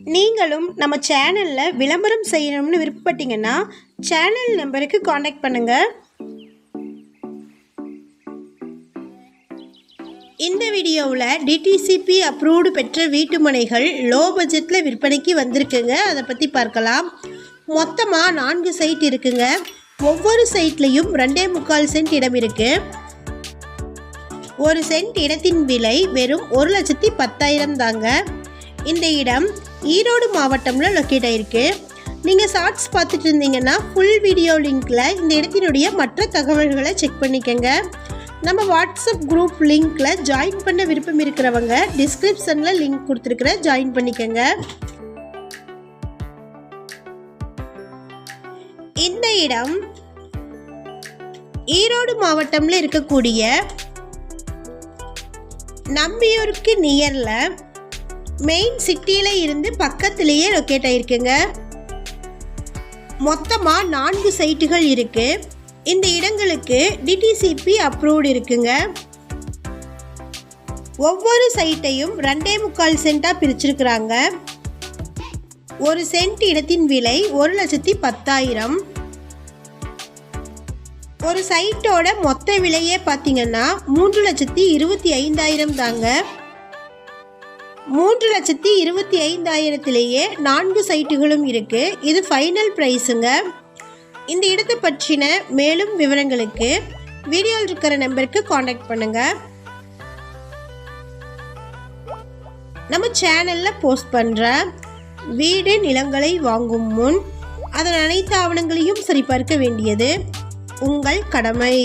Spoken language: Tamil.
நீங்களும் நம்ம சேனலில் விளம்பரம் செய்யணும்னு விருப்பப்பட்டீங்கன்னா சேனல் நம்பருக்கு காண்டாக்ட் பண்ணுங்கள் இந்த வீடியோவில் டிடிசிபி அப்ரூவ்டு பெற்ற வீட்டு மனைகள் லோ பட்ஜெட்டில் விற்பனைக்கு வந்திருக்குங்க. அதை பற்றி பார்க்கலாம். மொத்தமாக நான்கு சைட் இருக்குங்க. ஒவ்வொரு சைட்லேயும் ரெண்டே முக்கால் சென்ட் இடம் இருக்குது ஒரு சென்ட் இடத்தின் விலை வெறும் ஒரு லட்சத்தி பத்தாயிரம் தாங்க. இந்த இடம் ஈரோடு மாவட்டம்ல லொக்கேட் ஆயிருக்கு. நீங்கள் ஷார்ட்ஸ் பார்த்துட்டு இருந்தீங்கன்னா ஃபுல் வீடியோ லிங்க்ல இந்த இடத்தினுடைய மற்ற தகவல்களை செக் பண்ணிக்கோங்க. நம்ம வாட்ஸ்அப் குரூப் லிங்க்ல ஜாயின் பண்ண விருப்பம் இருக்கிறவங்க டிஸ்கிரிப்ஷன்ல லிங்க் கொடுத்துருக்குறேன் ஜாயின் பண்ணிக்கோங்க. இந்த இடம் ஈரோடு மாவட்டம்ல இருக்கக்கூடிய நம்பியூருக்கு நியரில் மெயின் சிட்டியில் இருந்து பக்கத்துலேயே லொக்கேட் ஆகிருக்குங்க மொத்தமாக நான்கு சைட்டுகள் இருக்குது இந்த இடங்களுக்கு டிடிசிபி அப்ரூவ்டு இருக்குங்க. ஒவ்வொரு சைட்டையும் ரெண்டே முக்கால் சென்ட்டாக பிரிச்சிருக்கிறாங்க. ஒரு சென்ட் இடத்தின் விலை ஒரு லட்சத்தி பத்தாயிரம். ஒரு சைட்டோட மொத்த விலையே பார்த்தீங்கன்னா மூன்று லட்சத்தி இருபத்தி ஐந்தாயிரம் தாங்க. மூன்று லட்சத்தி இருபத்தி ஐந்தாயிரத்திலேயே நான்கு சைட்டுகளும் இருக்குது இது ஃபைனல் ப்ரைஸுங்க இந்த இடத்தை பற்றின மேலும் விவரங்களுக்கு வீடியோவில் இருக்கிற நம்பருக்கு காண்டாக்ட் பண்ணுங்கள் நம்ம சேனலில் போஸ்ட் பண்ணுற வீடு நிலங்களை வாங்கும் முன் அதன் அனைத்து ஆவணங்களையும் சரிபார்க்க வேண்டியது உங்கள் கடமை.